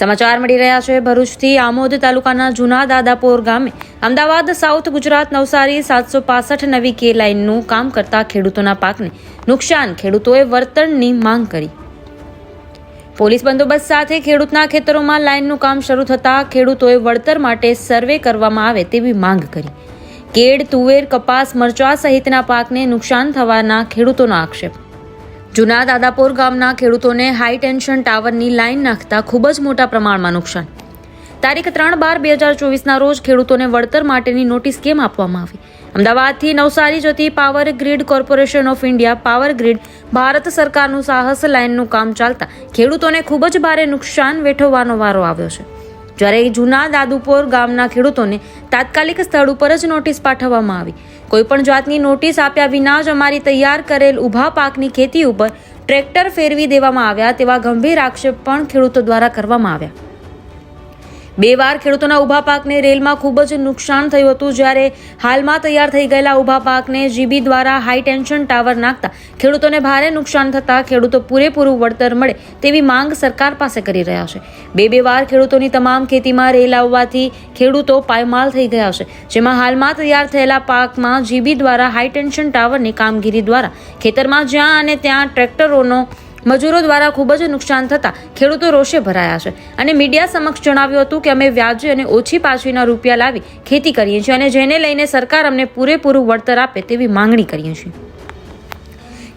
સમાચાર મળી રહ્યા છે. ભરૂચથી આમોદ તાલુકાના જૂના દાદાપોર ગામે અમદાવાદ, સાઉથ ગુજરાત નવસારી સાતસો પાસઠ નવી કે લાઇનનું કામ કરતા ખેડૂતોના પાકને નુકસાન. ખેડૂતોએ વળતરની માંગ કરી. પોલીસ બંદોબસ્ત સાથે ખેડૂતના ખેતરોમાં લાઇનનું કામ શરૂ થતાં ખેડૂતોએ વળતર માટે સર્વે કરવામાં આવે તેવી માંગ કરી. કેડ તુવેર, કપાસ, મરચા સહિતના પાકને નુકસાન થવાના ખેડૂતોનો આક્ષેપ. જૂના દાદાપોર ગામના ખેડૂતોને હાઈ ટેન્શન ટાવરની લાઇન નાખતા ખૂબ જ મોટા પ્રમાણમાં નુકસાન. તારીખ ત્રણ બાર બે હજાર ચોવીસના રોજ ખેડૂતોને વળતર માટેની નોટિસ કેમ આપવામાં આવી? અમદાવાદથી નવસારી જતી Power Grid Corporation of India Power Grid Bharat સરકારનું સાહસ લાઇનનું કામ ચાલતા ખેડૂતોને ખૂબ જ ભારે નુકસાન વેઠવવાનો વારો આવ્યો છે. જ્યારે જૂના દાદુપોર ગામના ખેડૂતોને તાત્કાલિક સ્થળ ઉપર જ નોટિસ પાઠવવામાં આવી. કોઈપણ જાતની નોટિસ આપ્યા વિના જ અમારી તૈયાર કરેલ ઊભા પાકની ખેતી ઉપર ટ્રેક્ટર ફેરવી દેવામાં આવ્યા તેવા ગંભીર આક્ષેપ પણ ખેડૂતો દ્વારા કરવામાં આવ્યા. બે વાર ખેડૂતોના ઊભા પાકને રેલમાં ખૂબ જ નુકસાન થયું હતું જ્યારે હાલમાં તૈયાર થઈ ગયેલા ઊભા પાકને જીબી દ્વારા હાઈ ટેન્શન ટાવર નાખતા ખેડૂતોને ભારે નુકસાન થતાં ખેડૂતો પૂરેપૂરું વળતર મળે તેવી માંગ સરકાર પાસે કરી રહ્યા છે. બે બે વાર ખેડૂતોની તમામ ખેતીમાં રેલ આવવાથી ખેડૂતો પાયમાલ થઈ ગયા છે, જેમાં હાલમાં તૈયાર થયેલા પાકમાં જીબી દ્વારા હાઈ ટેન્શન ટાવરની કામગીરી દ્વારા ખેતરમાં જ્યાં અને ત્યાં ટ્રેક્ટરોનો મજૂરો દ્વારા ખૂબ જ નુકસાન થતાં ખેડૂતો રોષે ભરાયા છે. અને મીડિયા સમક્ષ જણાવ્યું હતું કે અમે વ્યાજે અને ઓછી પાછીના રૂપિયા લાવી ખેતી કરીએ છીએ અને જેને લઈને સરકાર અમને પૂરેપૂરું વળતર આપે તેવી માંગણી કરીએ છીએ.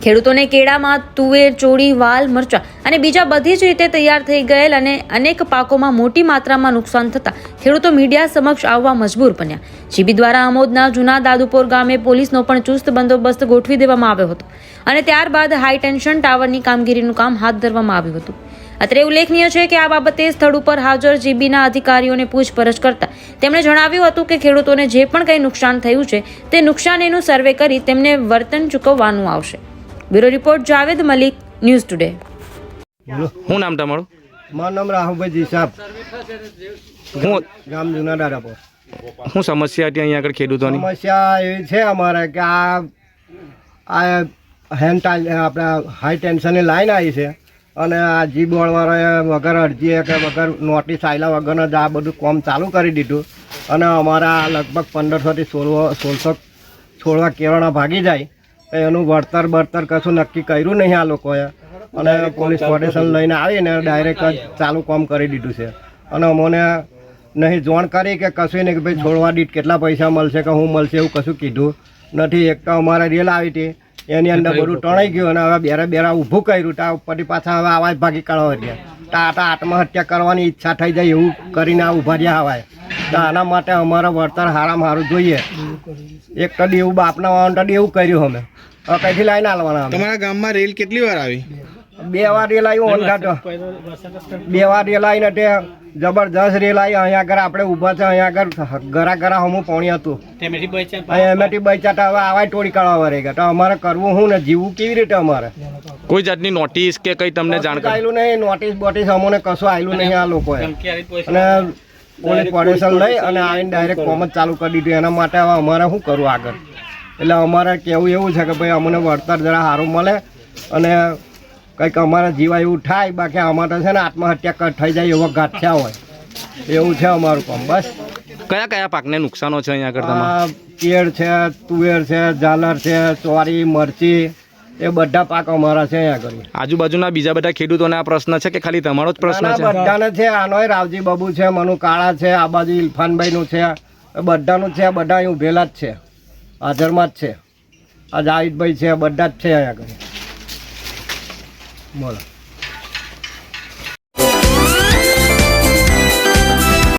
ખેડૂતોને કેળામાં તુવેર, ચોળી, વાલ, મરચા અને બીજા બધી જ રીતે તૈયાર થઈ ગયેલ અને અનેક પાકોમાં મોટી માત્રામાં નુકસાન થતાં ખેડૂતો મીડિયા સમક્ષ આવવા મજબૂર બન્યા. જીબી દ્વારા આમોદના જૂના દાદુપોર ગામે પોલીસનો પણ ચુસ્ત બંદોબસ્ત ગોઠવી દેવામાં આવ્યો હતો અને ત્યારબાદ હાઈ ટેન્શન ટાવરની કામગીરીનું કામ હાથ ધરવામાં આવ્યું હતું. અત્રે ઉલ્લેખનીય છે કે આ બાબતે સ્થળ ઉપર હાજર જીબીના અધિકારીઓને પૂછપરછ કરતા તેમણે જણાવ્યું હતું કે ખેડૂતોને જે પણ કંઈ નુકસાન થયું છે તે નુકસાનીનું સર્વે કરી તેમને વર્તન ચૂકવવાનું આવશે. Bureau report Javed Malik News Today. શું નામ તમારું? મારું નામ રાહુલભાઈ સાહેબ હું ગામ જુના દાદાપુર શું સમસ્યા હતી અહીંયા આગળ ખેડૂતોની? સમસ્યા એવી છે અમારે કે આ આ હેન્ડ આપણે હાઈ ટેન્શનની લાઈન આવી છે. અને આ જી બોર્ડવાળાએ વગર અરજીએ કે વગર નોટિસ આવેલા વગરનું જ આ બધું કામ ચાલુ કરી દીધું. અને અમારા લગભગ પંદરસોથી સોળવો સોળસો છોડવા કેળાના ભાગી જાય. એનું વળતર બળતર કશું નક્કી કર્યું નહીં આ લોકોએ. અને પોલીસ સ્ટેશન લઈને આવીને ડાયરેક્ટ જ ચાલુ કામ કરી દીધું છે. અને અમને નહીં જોણ કરી કે કશું નહીં કે ભાઈ છોડવા દીઠ કેટલા પૈસા મળશે કે હું મળશે એવું કશું કીધું નથી. એક તો અમારે રેલ આવી હતી. એની અંદર બધું ટણાઈ ગયું અને હવે બેરા બેરા ઊભું કર્યું. ત્યાં ઉપરથી પાછા હવે આવા જ ભાગી કાઢવા રહ્યા તો આત્મહત્યા કરવાની ઈચ્છા થઈ જાય એવું કરીને આ ઊભા રહ્યા હવાય. તો આના માટે અમારે વળતર હારામાં હારું જોઈએ. એક તો દેવું બાપના વાળા તો દેવું કર્યું અમે. હવે કઈથી લાઈને હાલવાના તમારા ગામમાં રેલ કેટલી વાર આવી? બે વાર રેલ આવ્યું ઓનઘાટ બે વાર રેલ આવીને તે જબરજસ્ત રેલ આવી અહીંયા આગળ આપણે ઊભા છે અહીંયા આગળ ગરા ઘરા હમું પાણી હતું. અહીંયા એમેથી બચ્યા હવે આવા ટોળી કાઢવા વરે ગયા. તો અમારે કરવું શું ને જીવવું કેવી રીતે અમારે? કોઈ જાતની નોટિસ કે કઈ તમને જાણ આવેલું નહીં નોટિસ બોટિસ અમને કશું આવેલું નહીં આ લોકોએ. અને પોલીસ પરમિશન લઈ અને આવીને ડાયરેક્ટ કોમ જ ચાલુ કરી દીધું. એના માટે હવે અમારે શું કરવું આગળ? એટલે અમારે કહેવું એવું છે કે ભાઈ અમને વળતર જરા સારું મળે અને કંઈક અમારે જીવા એવું થાય બાકી અમારે છે ને આત્મહત્યા કર થઈ જાય એવો ગાંઠ્યા હોય. એવું છે અમારું કામ. બસ. કયા કયા પાકને નુકસાનો છે અહીંયા આગળ તમારા? કેળ છે તુવેર છે ઝાલર છે ચોરી મરચી એ બધા પાક અમારા છે અહીંયા આગળ આજુબાજુના બીજા બધા ખેડૂતોને આ પ્રશ્ન છે કે ખાલી તમારો જ પ્રશ્ન છે? બધાને છે આનોય રાવજી બાબુ છે મનુ કાળા છે આ બાજુ ઇરફાનભાઈ નું છે એ બધાનું છે બધા અહીં ઉભેલા જ છે હાજરમાં જ છે. આ જાહિદભાઈ છે બધા જ છે અહીંયા આગળ બોલો.